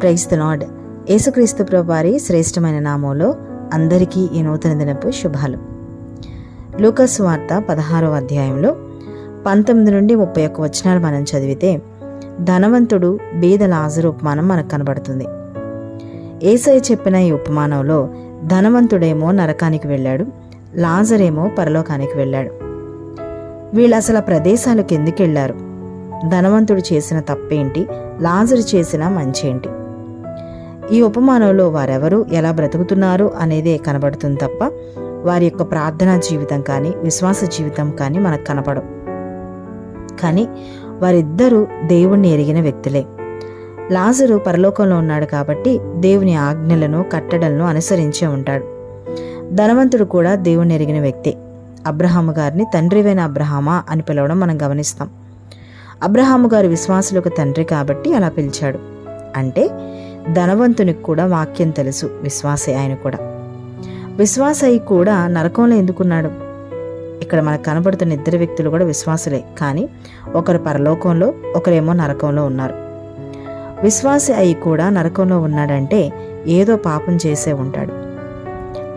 Price the lord యేసుక్రీస్తు ప్రభువారి శ్రేష్టమైన నామంలో అందరికీ ఈ నూతన దినపు శుభాలు. లూకస్ వార్త పదహారవ అధ్యాయంలో పంతొమ్మిది నుండి ముప్పై ఒక్క వచనాలు మనం చదివితే ధనవంతుడు బీద లాజరు ఉపమానం మనకు కనబడుతుంది. ఏసయ్య చెప్పిన ఈ ఉపమానంలో ధనవంతుడేమో నరకానికి వెళ్ళాడు లాజరేమో పరలోకానికి వెళ్ళాడు. వీళ్ళు అసలు ప్రదేశాలకు ఎందుకు వెళ్ళారు? ధనవంతుడు చేసిన తప్పేంటి? లాజరు చేసిన మంచేంటి? ఈ ఉపమానంలో వారెవరు ఎలా బ్రతుకుతున్నారు అనేదే కనబడుతుంది తప్ప వారి యొక్క ప్రార్థనా జీవితం కానీ విశ్వాస జీవితం కానీ మనకు కనపడవు. కానీ వారిద్దరూ దేవుణ్ణి ఎరిగిన వ్యక్తులే. లాజరు పరలోకంలో ఉన్నాడు కాబట్టి దేవుని ఆజ్ఞలను కట్టడలను అనుసరించే ఉంటాడు. ధనవంతుడు కూడా దేవుణ్ణి ఎరిగిన వ్యక్తే. అబ్రహాము గారిని తండ్రివైన అబ్రహామా అని పిలవడం మనం గమనిస్తాం. అబ్రహాము గారు విశ్వాసులకు తండ్రి కాబట్టి అలా పిలిచాడు. అంటే ధనవంతునికి కూడా వాక్యం తెలుసు. విశ్వాసే ఆయన కూడా. విశ్వాసయి కూడా నరకంలో ఎందుకున్నాడు? ఇక్కడ మనకు కనబడుతున్న ఇద్దరు వ్యక్తులు కూడా విశ్వాసులే. కానీ ఒకరు పరలోకంలో ఒకరేమో నరకంలో ఉన్నారు. విశ్వాసి అయి కూడా నరకంలో ఉన్నాడంటే ఏదో పాపం చేసే ఉంటాడు.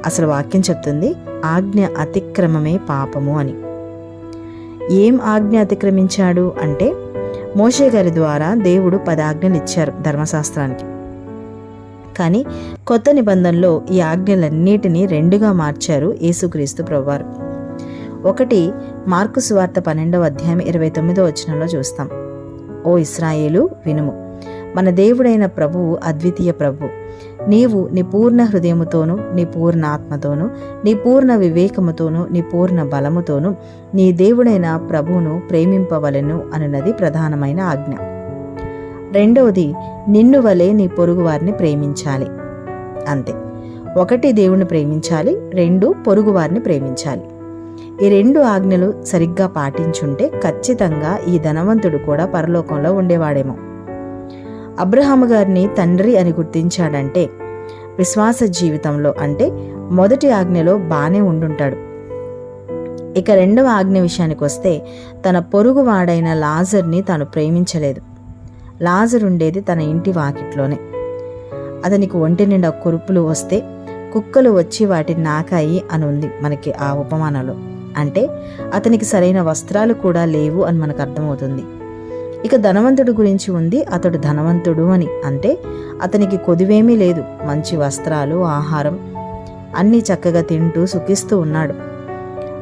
అసలు వాక్యం చెప్తుంది ఆజ్ఞ అతిక్రమమే పాపము అని. ఏం ఆజ్ఞ అతిక్రమించాడు అంటే మోషే గారి ద్వారా దేవుడు పదాజ్ఞనిచ్చారు ధర్మశాస్త్రానికి. కానీ కొత్త నిబంధనలో ఈ ఆజ్ఞలన్నిటినీ రెండుగా మార్చారు యేసుక్రీస్తు ప్రభువారు. ఒకటి మార్కు సువార్త పన్నెండవ అధ్యాయం ఇరవై తొమ్మిదో వచనంలో చూస్తాం. ఓ ఇస్రాయేలు వినుము మన దేవుడైన ప్రభువు అద్వితీయ ప్రభు నీవు నీ పూర్ణ హృదయముతోనూ నీ పూర్ణ ఆత్మతోనూ నీ పూర్ణ వివేకముతోనూ నీ పూర్ణ బలముతోనూ నీ దేవుడైన ప్రభువును ప్రేమింపవలెను అనున్నది ప్రధానమైన ఆజ్ఞ. రెండవది నిన్ను వలె నీ పొరుగు వారిని ప్రేమించాలి. అంతే. ఒకటి దేవుణ్ణి ప్రేమించాలి రెండు పొరుగువారిని ప్రేమించాలి. ఈ రెండు ఆజ్ఞలు సరిగ్గా పాటించుంటే ఖచ్చితంగా ఈ ధనవంతుడు కూడా పరలోకంలో ఉండేవాడేమో. అబ్రహాము గారిని తండ్రి అని గుర్తించాడంటే విశ్వాస జీవితంలో అంటే మొదటి ఆజ్ఞలో బానే ఉండుంటాడు. ఇక రెండవ ఆజ్ఞ విషయానికి వస్తే తన పొరుగువాడైన లాజర్ని తాను ప్రేమించలేదు. లాజర్ ఉండేది తన ఇంటి వాకిట్లోనే. అతనికి ఒంటి నిండా కురుపులు వస్తే కుక్కలు వచ్చి వాటిని నాకాయి అని ఉంది మనకి ఆ ఉపమానంలో. అంటే అతనికి సరైన వస్త్రాలు కూడా లేవు అని మనకు అర్థమవుతుంది. ఇక ధనవంతుడు గురించి ఉంది అతడు ధనవంతుడు అని. అంటే అతనికి కొదువేమీ లేదు మంచి వస్త్రాలు ఆహారం అన్నీ చక్కగా తింటూ సుఖిస్తూ ఉన్నాడు.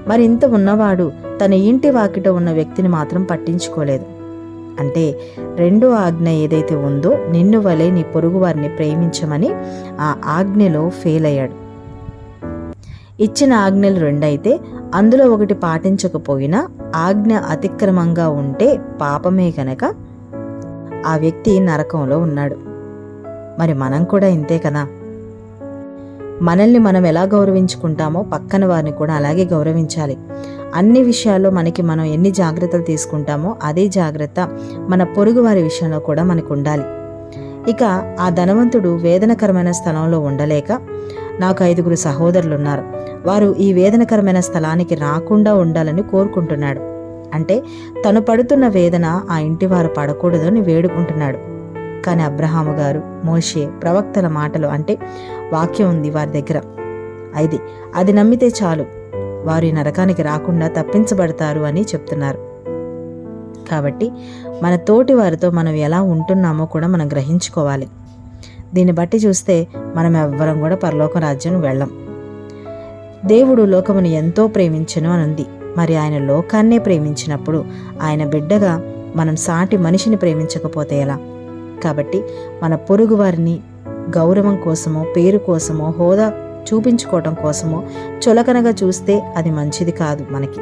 మరి ఇంత ఉన్నవాడు తన ఇంటి వాకిట ఉన్న వ్యక్తిని మాత్రం పట్టించుకోలేదు. అంటే రెండో ఆజ్ఞ ఏదైతే ఉందో నిన్ను వలె నీ పొరుగు వారిని ప్రేమించమని ఆ ఆజ్ఞలో ఫెయిల్ అయ్యాడు ఇచ్చిన ఆజ్ఞలు రెండైతే అందులో ఒకటి పాటించకపోయినా ఆజ్ఞ అతిక్రమంగా ఉంటే పాపమే గనక ఆ వ్యక్తి నరకంలో ఉన్నాడు. మరి మనం కూడా ఇంతే కదా? మనల్ని మనం ఎలా గౌరవించుకుంటామో పక్కన వారిని కూడా అలాగే గౌరవించాలి. అన్ని విషయాల్లో మనకి మనం ఎన్ని జాగ్రత్తలు తీసుకుంటామో అదే జాగ్రత్త మన పొరుగు వారి విషయంలో కూడా మనకు ఉండాలి. ఇక ఆ ధనవంతుడు వేదనకరమైన స్థలంలో ఉండలేక నాకు ఐదుగురు సహోదరులు ఉన్నారు వారు ఈ వేదనకరమైన స్థలానికి రాకుండా ఉండాలని కోరుకుంటున్నాడు. అంటే తను పడుతున్న వేదన ఆ ఇంటి వారు పడకూడదని వేడుకుంటున్నాడు. కానీ అబ్రహాము గారు మోషే ప్రవక్తల మాటలు అంటే వాక్యం ఉంది వారి దగ్గర. అయితే అది నమ్మితే చాలు. వారు ఈ నరకానికి రాకుండా తప్పించబడతారు అని చెప్తున్నారు. కాబట్టి మన తోటి వారితో మనం ఎలా ఉంటున్నామో కూడా మనం గ్రహించుకోవాలి. దీన్ని బట్టి చూస్తే మనం ఎవ్వరం కూడా పరలోక రాజ్యం వెళ్ళం. దేవుడు లోకమును ఎంతో ప్రేమించను అని ఉంది మరి ఆయన లోకాన్నే ప్రేమించినప్పుడు ఆయన బిడ్డగా మనం సాటి మనిషిని ప్రేమించకపోతే ఎలా? కాబట్టి మన పొరుగు వారిని గౌరవం కోసమో పేరు కోసమో హోదా చూపించుకోవటం కోసమో చులకనగా చూస్తే అది మంచిది కాదు మనకి.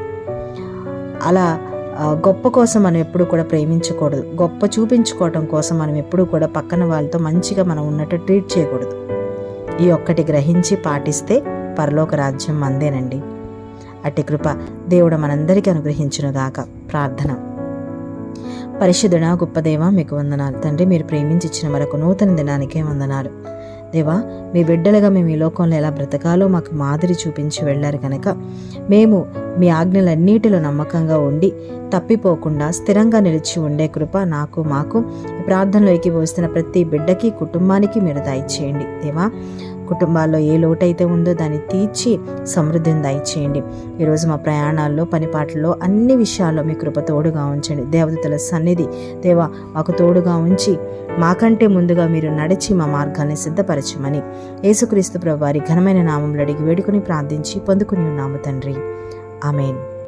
అలా గొప్ప కోసం మనం ఎప్పుడు కూడా ప్రేమించకూడదు. గొప్ప చూపించుకోవటం కోసం మనం ఎప్పుడు కూడా పక్కన వాళ్ళతో మంచిగా మనం ఉన్నట్టు ట్రీట్ చేయకూడదు. ఈ ఒక్కటి గ్రహించి పాటిస్తే పరలోక రాజ్యం మందేనండి. అట్టి కృప దేవుడు మనందరికీ అనుగ్రహించునుగాక ప్రార్థన. పరిశుద్ధుడా గొప్పదేవ మీకు వందనాలు. తండ్రి మీరు ప్రేమించిచ్చిన మరొక నూతన దినానికే వందనాలు. దేవా మీ బిడ్డలుగా మేము ఈ లోకంలో ఎలా బ్రతకాలో మాకు మాదిరి చూపించి వెళ్ళారు కనుక మేము మీ ఆజ్ఞలన్నిటిలో నమ్మకంగా ఉండి తప్పిపోకుండా స్థిరంగా నిలిచి ఉండే కృప నాకు మాకు ప్రార్థనలోకి వస్తున్న ప్రతి బిడ్డకి కుటుంబానికి మీరు దయచేయండి. దేవా కుటుంబాల్లో ఏ లోటైతే ఉందో దాన్ని తీర్చి సమృద్ధిని దయచేయండి. ఈరోజు మా ప్రయాణాల్లో పనిపాట్లలో అన్ని విషయాల్లో మీ కృప తోడుగా ఉంచండి. దేవదూతల సన్నిధి దేవా మాకు తోడుగా ఉంచి మాకంటే ముందుగా మీరు నడిచి మా మార్గాన్ని సిద్ధపరచమని యేసుక్రీస్తు ప్రభు వారి ఘనమైన నామంలో అడిగి వేడుకుని ప్రార్థించి పొందుకుని ఉన్నాము తండ్రి. ఆమెన్.